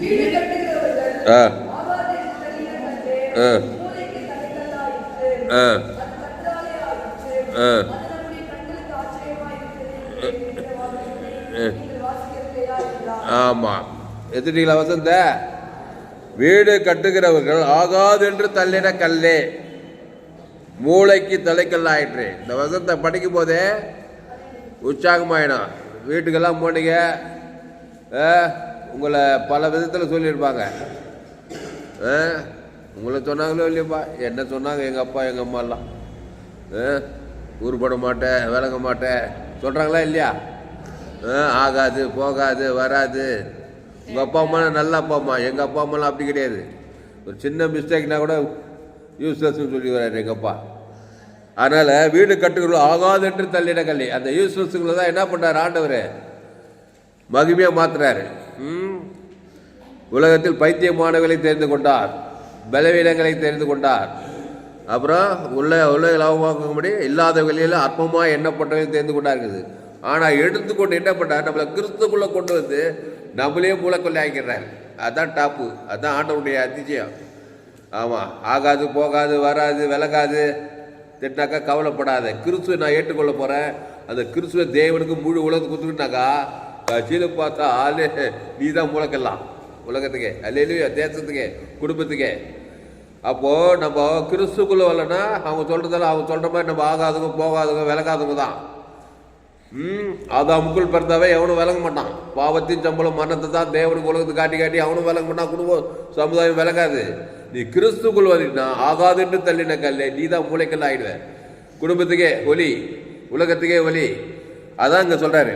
ஆ. ஆ. ஆ. ஆ. ஆமாம் எத்திட்டீங்களா வசந்த. வீடு கட்டுகிறவர்கள் ஆகாது என்று தள்ளின கல்லே. மூளைக்கு தலைக்கல் ஆயிற்று. இந்த வசந்த படிக்கும் போதே உற்சாகமாயிடும் வீட்டுக்கெல்லாம் போனீங்க. ஆ, உங்களை பல விதத்தில் சொல்லியிருப்பாங்க. ஆ, உங்களை சொன்னாங்களோ இல்லையப்பா? என்ன சொன்னாங்க எங்கள் அப்பா எங்கள் அம்மாலாம் ஆ, உருப்பட மாட்டேன் விளங்க மாட்டேன் சொல்கிறாங்களா இல்லையா? ஆ, ஆகாது போகாது வராது. உங்கள் அப்பா அம்மா நல்ல அப்பா அம்மா. எங்கள் அப்பா அம்மாலாம் அப்படி கிடையாது. ஒரு சின்ன மிஸ்டேக்னா கூட யூஸ்லெஸ்ன்னு சொல்லி வர்றாரு எங்கள் அப்பா. அதனால் வீடு கட்டுகிறோம் ஆகாது என்று தள்ளிட கல்வி அந்த யூஸ்லெஸ்ஸுங்களை தான் என்ன பண்ணார் ஆண்டவர்? மகிமையாக மாத்துறாரு. உலகத்தில் பைத்தியமானவர்களை தெரிந்து கொண்டார். பலவீனங்களை தெரிந்து கொண்டார். அப்புறம் உள்ள உள்ள லாபமாக்கும்படி இல்லாதவர்களில் அற்பமாக எண்ணப்பட்டவர்கள் தெரிந்து கொண்டாருக்குது ஆனால் எடுத்துக்கொண்டு என்ன பண்ணார் நம்மளை கிறிஸ்துக்குள்ளே கொண்டு வந்து நம்மளே மூலக்கொள்ளை ஆக்கிறார் அதுதான் டாப்பு. அதுதான் ஆண்டவனுடைய அதிசயம் ஆமாம் ஆகாது போகாது வராது விலகாது. திட்டாக்கா கவலைப்படாத. கிறிஸ்துவை நான் ஏற்றுக்கொள்ள போகிறேன் அந்த கிறிஸ்துவ தேவனுக்கு முழு உலகத்துக்கு கொடுத்துக்கிட்டாக்கா கட்சியில் பார்த்தா ஆளு. நீ தான் முழக்கலாம் உலகத்துக்கே. அல்லையிலையோ தேசத்துக்கு. குடும்பத்துக்கே. அப்போது நம்ம கிறிஸ்துக்குள்ளே வரலன்னா அவங்க சொல்கிறதெல்லாம் அவங்க சொல்கிற மாதிரி நம்ம ஆகாதவங்க போகாதவங்க விளக்காதவங்க தான். ம் அதாமுக்குள் பிறந்தாவே எவனும் விளங்க மாட்டான். பாவத்தின் சம்பளம் மரணத்தை தான் தேவனுக்கு உலகத்துக்கு காட்டி காட்டி அவனும் விளங்க மாட்டான். குடும்பம் சமுதாயம் விளங்காது நீ கிறிஸ்துக்குள் வரீங்கன்னா ஆகாதுன்னு தள்ளின கல்லே நீ தான் மூளைக்கல் ஆகிடுவேன் குடும்பத்துக்கே ஒலி உலகத்துக்கே ஒலி. அதான் இங்கே சொல்கிறாரு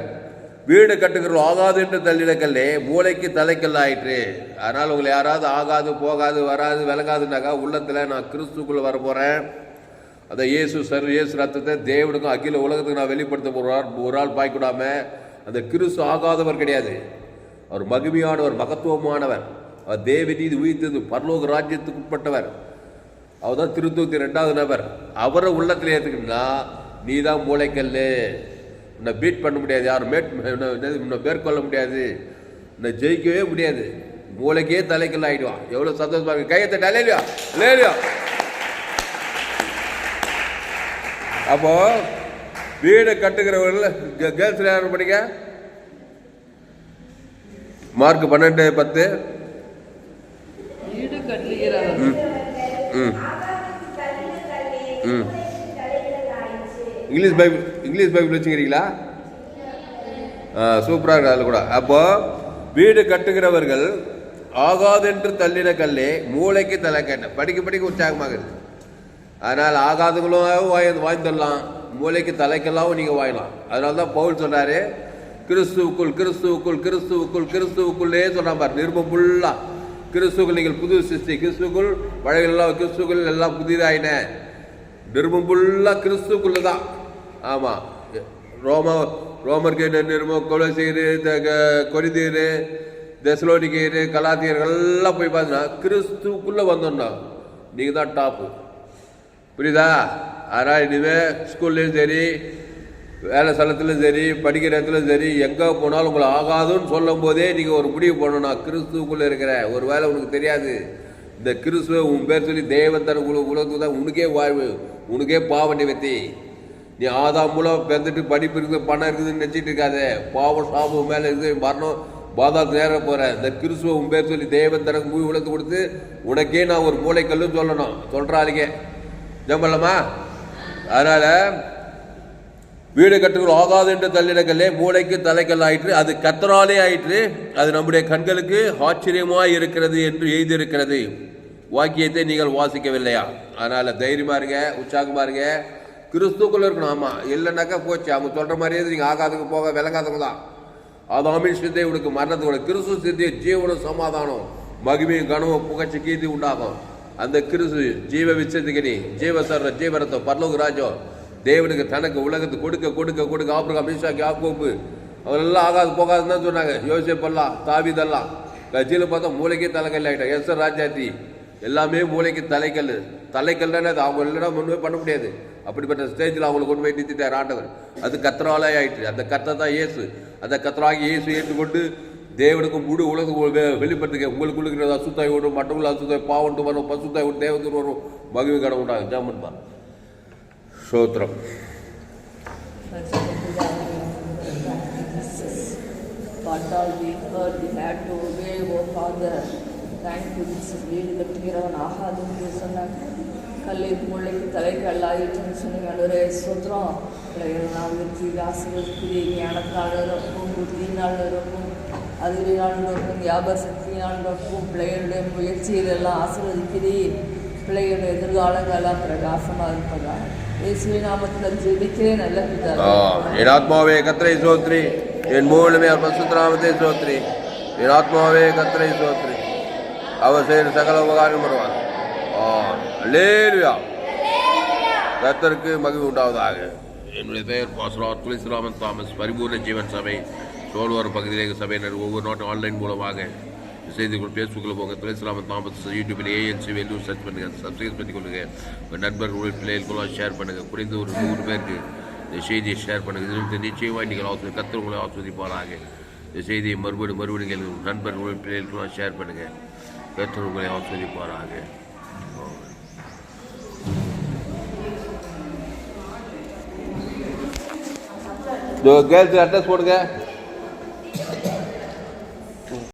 வீடு கட்டுகிறோம் ஆகாது என்று தள்ளிட கல்லே மூளைக்கு தலைக்கல் ஆயிற்று. அதனால் உங்களை யாராவது ஆகாது போகாது வராது விளங்காதுனாக்கா உள்ளத்தில் நான் கிறிஸ்துக்குள்ளே வர போகிறேன் அந்த இயேசு சர் இயேசு ரத்தத்தை தேவனுக்கும் அகில உலகத்துக்கு நான் வெளிப்படுத்த போகிறார் ஒரு ஆள் பாய்க்கூடாம அந்த கிறிஸ்து ஆகாதவர் கிடையாது. அவர் மகிமையானவர் மகத்துவமானவர். அவர் தேவ நீதி உயிர்த்தது பரலோக ராஜ்யத்துக்கு உட்பட்டவர். அவர் தான் திருத்தூத்தி ரெண்டாவது நபர். அவரை உள்ளத்தில் ஏற்றுக்கிட்டா நீ தான் மூளைக்கல்லு. உன்னை பீட் பண்ண முடியாது யாரும் மேட் உன்னை மேற்கொள்ள முடியாது. உன்னை ஜெயிக்கவே முடியாது. மூளைக்கே தலைக்கல் ஆயிடுவான் எவ்வளோ சந்தோஷமா இருக்கு. கையத்தை டலையிலையா லேலியா அப்போ வீடு கட்டுகிறவர்கள் கேர்ள்ஸ் யாரும் படிக்க? மார்க் பன்னெண்டு பத்து. வீடு கட்டுகிறவர் ம். ம். இங்கிலீஷ் பைபிள் இங்கிலீஷ் பைபிள் வச்சுக்கிறீங்களா? சூப்பராக இருக்கு அதில் கூட. அப்போ வீடு கட்டுகிறவர்கள் ஆகாதென்று தள்ளின கல்லே மூளைக்கு தலைக்கண்ண படிக்க படிக்க உற்சாகமாகுது அதனால் ஆகாதவங்களும் வாய் வாய்ந்துடலாம் மூளைக்கு தலைக்கெல்லாம் நீங்கள் வாங்கலாம் அதனால தான் பவுல் சொன்னார் கிறிஸ்துவுக்குள் கிறிஸ்துவுக்குள் கிறிஸ்துவுக்குள் கிறிஸ்துவுக்குள்ளே சொன்னான் பார் நிருபம் ஃபுல்லாக கிறிஸ்துக்குள் நீங்கள் புது சிருஷ்டி கிறிஸ்துவுக்குள் எல்லாம் கிறிஸ்துவுக்குள் எல்லாம் புதிதாயின. நிருபம் ஃபுல்லாக கிறிஸ்துக்குள்ளே தான் ஆமாம் ரோம ரோமருக்கு நிருபம் கொலசீரு கொரிதீர் தெசலோனிக்கீரு கலாத்தியர்கள் எல்லாம் போய் பார்த்தீங்கன்னா கிறிஸ்துவுக்குள்ளே வந்தோம்னா நீங்கள் தான் டாப்பு புரியுதா? அதனால் இனிமேல் ஸ்கூல்லையும் சரி வேலை ஸ்தலத்துலையும் சரி படிக்கிற இடத்துலையும் சரி எங்கே போனாலும் உங்களை ஆகாதுன்னு சொல்லும் போதே நீங்கள் ஒரு முடிவு பண்ணணும் நான் கிறிஸ்துவுக்குள்ளே இருக்கிறேன் ஒரு வேலை உனக்கு தெரியாது. இந்த கிறிஸ்துவ உன் பேர் சொல்லி தேவன் தர உலகத்துக்கு தான் உனக்கே வாழ்வு. உனக்கே பாவ நிவர்த்தி நீ ஆதாம் மூலம் பிறந்துட்டு படிப்பு இருக்குது பணம் இருக்குதுன்னு நினச்சிட்டு இருக்காத. பாவம் சாபம் மேலே இருக்குது மரணம் பாதா நேர போகிறேன் இந்த கிறிஸ்துவ உன் பேர் சொல்லி தேவன் தனக்கு மூவி உலகத்து கொடுத்து உனக்கே நான் ஒரு மூளைக்கல்லுன்னு சொல்லணும். சொல்கிறாளுக்கே ஜம்பலமா அதனால் வீடு கட்டுகள் ஆகாது என்று தள்ளிடக்கல்லே மூளைக்கு தலைக்கல் ஆயிற்று அது கத்தராலே ஆயிற்று. அது நம்முடைய கண்களுக்கு ஆச்சரியமாக இருக்கிறது என்று எழுதியிருக்கிறது. வாக்கியத்தை நீங்கள் வாசிக்கவில்லையா? அதனால் தைரியமாக இருங்க உற்சாகமாக இருங்க. கிறிஸ்துக்குள்ளே இருக்கணும் ஆமாம் இல்லைனாக்கா போச்சு. அவங்க சொல்கிற மாதிரியே நீங்கள் ஆகாதுக்கு போக விளங்காதவங்க தான். அது அமீன் சித்தை உனக்கு மரணத்தோட கிறிஸ்து சிந்தை ஜீவனும் சமாதானம் மகிமையும் கனவும் புகழ்ச்சி கீர்த்தி உண்டாகும். அந்த கிறிஸ்து ஜீவ விச்சத்துக்கு ஜீவ சர்ற ஜீவரத்தம் பரலோக ராஜம் தேவனுக்கு தனக்கு உலகத்துக்கு கொடுக்க கொடுக்க கொடுக்க ஆப்பிரகாம் மீசாக்கு ஆக்கோப்பு அவரெல்லாம் ஆகாது போகாதுன்னு தான் சொன்னாங்க. யோசிப்பெல்லாம் தாவிதெல்லாம். கட்சியில் பார்த்தா மூளைக்கே தலைக்கல் ஆகிட்டா எஸ் ராஜாத்தி எல்லாமே மூளைக்கு தலைக்கல். தலைக்கல்னா அது. அவங்க இல்லைன்னா ஒன்றுமே பண்ண முடியாது. அப்படிப்பட்ட ஸ்டேஜில் அவங்களை கொண்டு போய் நிறுத்திட்டார் ஆண்டவர். அது கத்தராலே ஆயிட்டு. அந்த கத்தை தான் இயேசு. அந்த கத்தராகி இயேசு ஏற்றுக்கொண்டு தேவனுக்கு முழு உலகம் வெளிப்படுத்துங்க உங்களுக்குள்ள இருக்கிற அசுத்தாய் ஓடும் மற்றவங்கள அசுத்தாய் பாவண்டு வரும் பசுத்தாய் ஓடும் தேவத்துக்கு வரும். மகிழ்வு கடை உண்டாகும் ஜாமன்பா சோத்திரம் What all we heard, we had to obey, Father. Thank you, வீடு கட்டுகிறவன் really ஆகாது என்று சொன்னாங்க. கல்லுக்கு முள்ளைக்கு தலைக்கு அல்லாயிட்டுன்னு சொன்னீங்க. அன்றே சோத்திரம் பிள்ளைகள் நான் வெற்றி ஆசீர்வதிக்கிறீ ஞானத்தால் நிரப்பும் புத்தியினால் நிரப்பும் அறிவினால் நிரப்பும் பிள்ளைகளுடைய முயற்சியில் எல்லாம் பிள்ளைகளுடைய எதிர்காலங்களெல்லாம் பிரகாசமாக இருப்பதா இயேசுவின் நாமத்தில் ஜெபிக்கிறேன். நல்ல ஆ, பிதாவே கத்திரை சோத்ரி என் மூலமே அவர் பசுத்தராமத்தை சோத்ரி என் கத்திரை சோத்ரி அவர் செய்கிற சகல உபகாரம் வருவார் ஆ அல்லேலுயா. கர்த்தருக்கு மகிழ்வு உண்டாவதாக. என்னுடைய பெயர் பாஸ்ரா துளசிராமன் தாமஸ் பரிபூர்ண ஜீவன் சபை சோழ்வார் பகுதியிலே சபையினர் ஒவ்வொரு நாட்டும் ஆன்லைன் மூலமாக செய்திகள் ஃபேஸ்புக்கில் போங்க. துளசிராமன் தாமஸ் யூடியூப்பில் ஏஎன்சி வெல்லூர் சர்ச் பண்ணுங்கள் சப்ஸ்கிரைப் பண்ணி கொள்ளுங்க. உங்கள் நண்பர் உங்கள் பிள்ளைகளுக்கெல்லாம் ஷேர் பண்ணுங்கள் குறைந்த ஒரு நூறு பேருக்கு இந்த செய்தியை ஷேர் பண்ணுங்கள் இதில் நிச்சயமாக நீங்கள் ஆஸ்வதி கத்தர் உங்களை ஆஸ்வதிப்பாராக இந்த செய்தியை மறுபடியும் மறுபடியும் நண்பர் உங்கள் பிள்ளைகளுக்கெல்லாம் ஷேர் பண்ணுங்கள் கத்தர் உங்களை ஆஸ்வதிப்பாராக கேர்ள்ஸ் அட்ரஸ் போடுங்க